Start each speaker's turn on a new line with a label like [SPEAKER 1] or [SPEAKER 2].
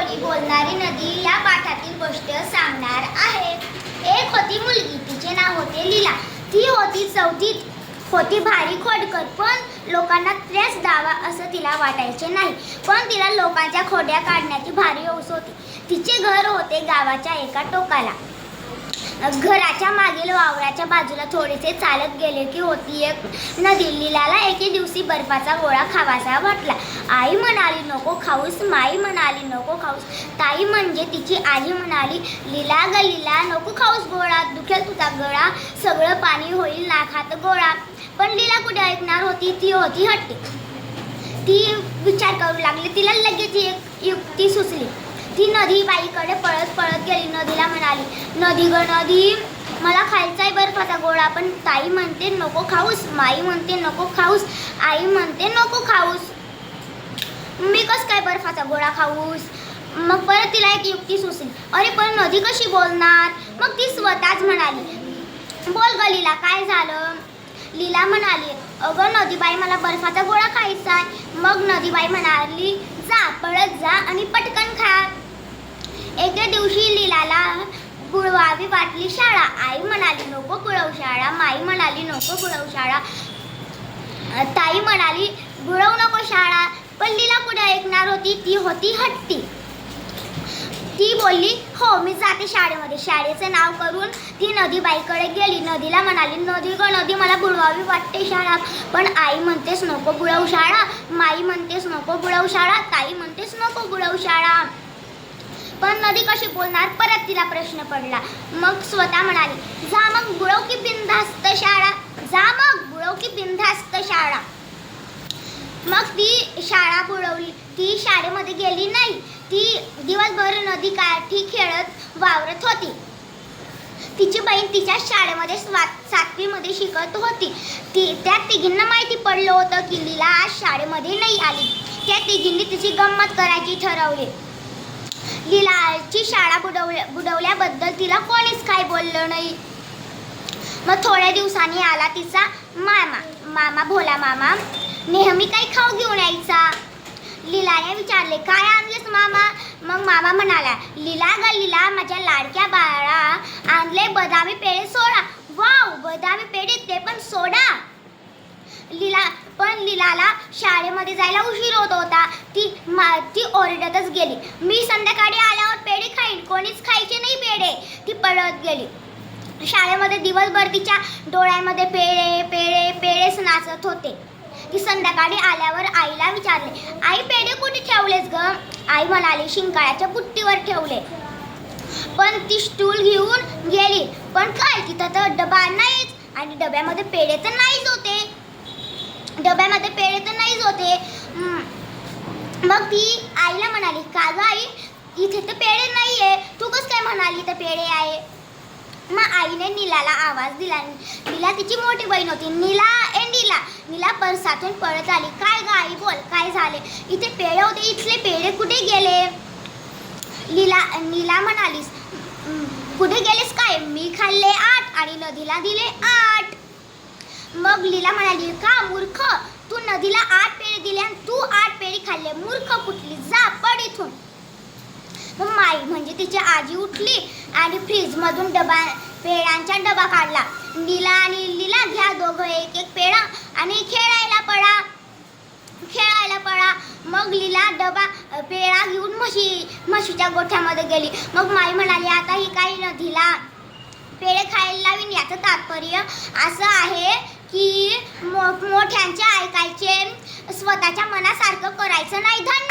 [SPEAKER 1] बोली बोलणारी नदी या पाठातील गोष्ट सांगणार आहे. एक होती मुलगी तिचे नाव होते लीला. ती होती चौथीत. होती भारी खोडकर पण लोकांना त्रास द्यावा असं तिला वाटायचे नाही. पण तिला लोकांच्या खोड्या काढण्याची भारी हौस होती. तिचे घर होते गावाच्या एका टोकाला. घराच्या मागील वावराच्या बाजूला थोडेसे चालत गेले की होती एक नदी. लीलाला एके दिवशी बर्फाचा गोळा खावासा वाटला. आई म्हणाली नको खाऊस माई म्हणाली नको खाऊस. ताई म्हणजे तिची आई म्हणाली लीला ग लिला नको खाऊस गोळा. दुखेल तुझा गळा. सगळं पाणी होईल नाखात गोळा. पण लीला कुठे ऐकणार होती? ती होती हट्टी. ती विचार करू लागली. तिला लगेच एक युक्ती सुचली. ती नदी बाईकडे पळत पळत गेली. नदीला म्हणाली नदी ग नदी मला खायचा आहे बर्फाचा गोळा पण ताई म्हणते नको खाऊस. माई म्हणते नको खाऊस. आई म्हणते नको खाऊस. मी कस काय बर्फाचा गोळा खाऊस? मग परत तिला एक युक्ती सुचली अरे पण नदी कशी बोलणार? मग ती स्वतःच म्हणाली बोल ग लीला काय झालं? लीला म्हणाली अगं नदीबाई मला बर्फाचा गोळा खायचा आहे मग नदीबाई म्हणाली जा पळत जा आणि पटकन खा. एके दिवशी लीलाला बुडवावी वाटली शाळा. आई म्हणाली नको बुडव शाळा. माई म्हणाली नको बुडव शाळा. ताई म्हणाली बुडवू नको शाळा. पण लीला कुठे ऐकणार होती ती होती हट्टी. ती बोलली हो मी जाते शाळेमध्ये. शाळेचं नाव करून ती नदीबाईकडे गेली. नदीला म्हणाली नदी ग नदी मला बुडवावी वाटते शाळा. पण आई म्हणतेस नको बुडवू शाळा. माई म्हणतेस नको बुडवू शाळा. ताई म्हणतेस नको बुडवू शाळा. पण नदी कशी बोलणार? परत तिला प्रश्न पडला. मग स्वतः म्हणाली जा मग बुळव की बिनधास्त शाळा जा मग बुळव की बिनधास्त शाळा. मग ती शाळा बुडवली. ती शाळेमध्ये गेली नाही. ती दिवसभर नदी काठी खेळत वावरत होती. तिची बहीण तिच्या शाळेमध्ये स्वा सातवीमध्ये शिकत होती. ती त्या तिघींना माहिती पडलं होतं की लीला आज शाळेमध्ये नाही आली. त्या तिघींनी तिची गंमत करायची ठरवली. लीलाची शाळा बुडवल्या बुडवल्याबद्दल तिला कोणीच काय बोललं नाही. मग थोड्या दिवसांनी आला तिचा मामा. मामा भोला मामा. नेहमी काही खाऊ घेऊन यायचा. लीलाने विचारले काय आणलेस मामा? मग मामा म्हणाला लीला ग लिला माझ्या लाडक्या बाळा आणले बदामी पेढे सोडा. वाव बदामी पेढे ते पण सोडा. लीला पण लीलाला शाळेमध्ये जायला उशीर होत होता. ती मा ती ओरडतच गेली. मी संध्याकाळी आल्यावर पेढे खाईन. कोणीच खायचे नाही पेढे. ती पळत गेली. शाळेमध्ये दिवसभर तिच्या डोळ्यांमध्ये पेढे पेढे पेढेच नाचत होते. ती संध्याकाळी आल्यावर आईला विचारले आई पेढे कुठे ठेवलेस ग? आई म्हणाली शिंकाळ्याच्या पुट्टीवर ठेवले. पण ती स्टूल घेऊन गेली. पण काय तिथं तर डबा नाहीच. आणि डब्यामध्ये पेढे तर नाहीच होते. डब्यामध्ये पेढे तर नाहीच होते. मग ती आईला म्हणाली का ग आई इथे तर पेढे नाही आहे तू कस काय म्हणाली तर पेढे आहे? मग आईने नीलाला आवाज दिला. नीला तिची मोठी बहीण होती. नीला ए नीला. नीला परसातून पळत आली. काय ग आई बोल काय झाले? इथे पेढे होते इथले पेढे कुठे गेले? लीला नीला म्हणालीस कुठे गेलेस काय? मी खाल्ले आठ आणि नदीला दिले आठ मग लीला म्हणाली का मूर्ख? तू नदीला आठ पेढे दिले आणि तू आठ पेढे खाल्ले. मूर्ख कुठली? जा पड इथून. मग माई म्हणजे तिची आजी उठली आणि फ्रीजमधून डबा पेढ्यांचा डबा काढला. नीला आणि लीला घ्या दोघं एक एक पेढा आणि खेळायला पडा खेळायला पडा मग लीला डबा पेळा पेढा घेऊन म्हशी म्हशीच्या गोठ्यामध्ये गेली. मग माई म्हणाली आता ही काही नदीला पेढे खायला लावीन याचं तात्पर्य असं आहे की मोठ्यांचे ऐकायचे स्वतःच्या मनासारखं करायचं नाही. धन्यवाद.